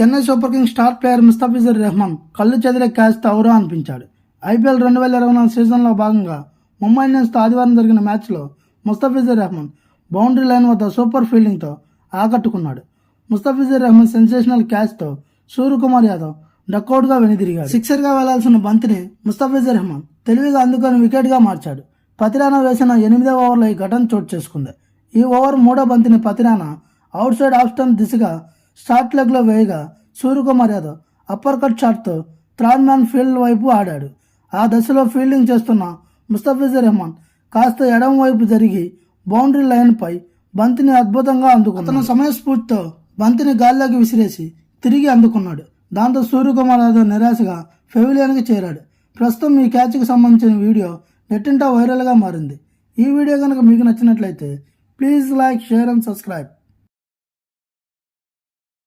Chennai super kings star player Mustafizur Rahman కళ్ళు చెదిరే క్యాచ్తో ఔరా అనిపించాడు. ఐపీఎల్ రెండు వేల ఇరవై నాలుగు సీజన్లో భాగంగా ముంబై ఇండియన్స్తో ఆదివారం జరిగిన మ్యాచ్లో ముస్తాఫిజర్ రెహమాన్ బౌండరీ లైన్ వద్ద సూపర్ ఫీల్డింగ్తో ఆకట్టుకున్నాడు. ముస్తాఫిజర్ రెహమాన్ సెన్సేషనల్ క్యాచ్తో సూర్యకుమార్ యాదవ్ డక్అవుట్గా వెనుదిరిగాడు. సిక్సర్గా వెళ్ళాల్సిన బంతిని ముస్తాఫిజర్ రెహమాన్ తెలివిగా అందుకొని వికెట్గా మార్చాడు. పతిరానా వేసిన ఎనిమిదవ ఓవర్లో ఈ ఘటన చోటు చేసుకుంది. ఈ ఓవర్ మూడో బంతిని Pathirana outside off stump దిశగా స్టార్ట్ లెగ్లో వేయగా సూర్యకుమార్ యాదవ్ అప్పర్ కట్ షాట్తో థర్డ్ మ్యాన్ ఫీల్డ్ వైపు ఆడాడు. ఆ దశలో ఫీల్డింగ్ చేస్తున్న ముస్తఫిజుర్ రెహమాన్ కాస్త ఎడమ వైపు జరిగి బౌండరీ లైన్పై బంతిని అద్భుతంగా అందుకున్నాడు. అతను సమయస్ఫూర్తితో బంతిని గాల్లోకి విసిరేసి తిరిగి అందుకున్నాడు. దాంతో సూర్యకుమార్ యాదవ్ నిరాశగా పెవిలియన్కి చేరాడు. ప్రస్తుతం ఈ క్యాచ్కి సంబంధించిన వీడియో నెట్టింటా వైరల్గా మారింది. ఈ వీడియో కనుక మీకు నచ్చినట్లయితే please like share and subscribe.